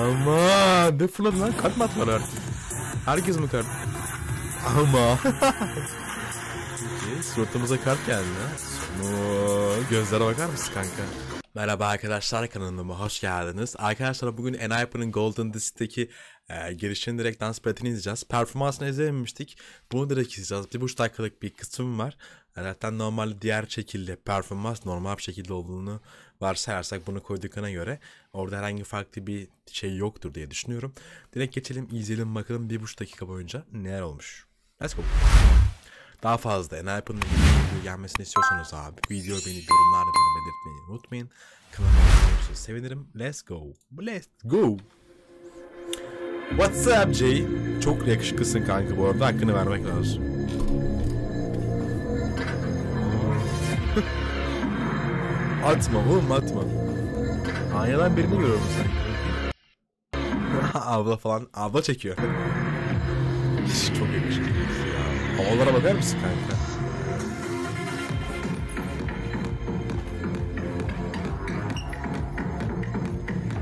Ama ne fırladın lan? Kart mı artık? Herkes mi kart? Ama. Peki, suratımıza kart geldi ha. Sonu. Gözlere bakar mısın kanka? Merhaba arkadaşlar kanalıma hoş geldiniz. Arkadaşlar bugün Enhypen'ın Golden Disc'teki e, girişini direkt dans paletini izleyeceğiz. Performansını izlememiştik. Bunu direkt izleyeceğiz. Bir buçuk dakikalık bir kısım var. Zaten normalde diğer şekilde performans normal bir şekilde olduğunu varsayarsak bunu koyduklarına göre orada herhangi farklı bir şey yoktur diye düşünüyorum. Direkt geçelim izleyelim bakalım bir buçuk dakika boyunca neler olmuş. Let's go. Daha fazla Enhypen'ın video gelmesini istiyorsanız abi video beni yorumlarda bunu belirtmeyi unutmayın. Kanalıma abone olursanız sevinirim. Let's go. Let's go. What's up Jay? Çok yakışıklısın kanka bu arada hakkını vermek lazım. atma oğlum atma. Aynadan birini görüyorum sanki. abla falan abla çekiyor. Çok yakışıklıyız ya. Havalara bakar mısın kanka?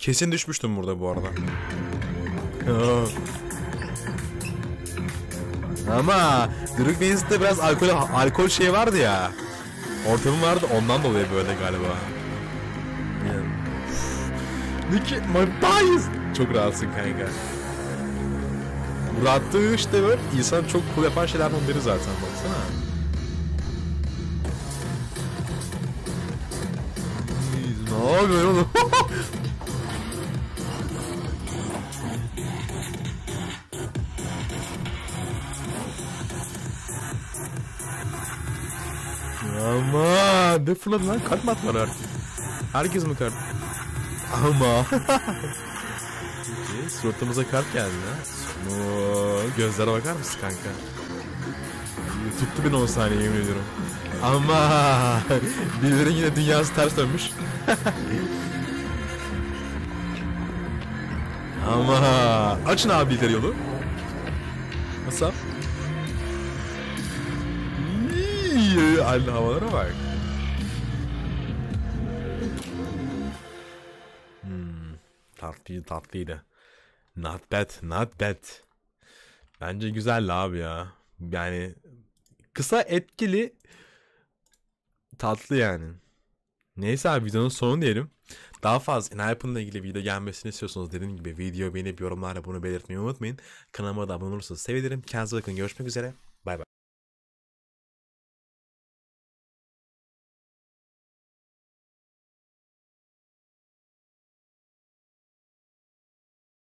Kesin düşmüştüm burada bu arada. Ama Druk Benzit'te biraz alkol alkol şey vardı ya. Ortamı vardı ondan dolayı böyle galiba. Nicky Martayız. Çok rahatsın kanka. Bu rahatlığı işte böyle insan çok cool yapan şeylerden biri zaten baksana. Ne yapıyorsun oğlum? Ama ne fırladın lan? Kart mı attılar artık? Herkes mi kart? Ama. Peki, suratımıza kart geldi ha. Gözlere bakar mısın kanka? Tuttu beni 10 saniye yemin ediyorum. Ama birilerinin yine dünyası ters dönmüş. Ama açın abi bildirim yolu. İyi, Halde havalara bak. Hmm, tatlıydı tatlıydı. Not bad, not bad. Bence güzel abi ya. Yani kısa etkili tatlı yani. Neyse abi videonun sonu diyelim. Daha fazla Enhypen'la ilgili video gelmesini istiyorsanız dediğim gibi video beğenip yorumlarda bunu belirtmeyi unutmayın. Kanalıma da abone olursanız sevinirim. Kendinize bakın görüşmek üzere.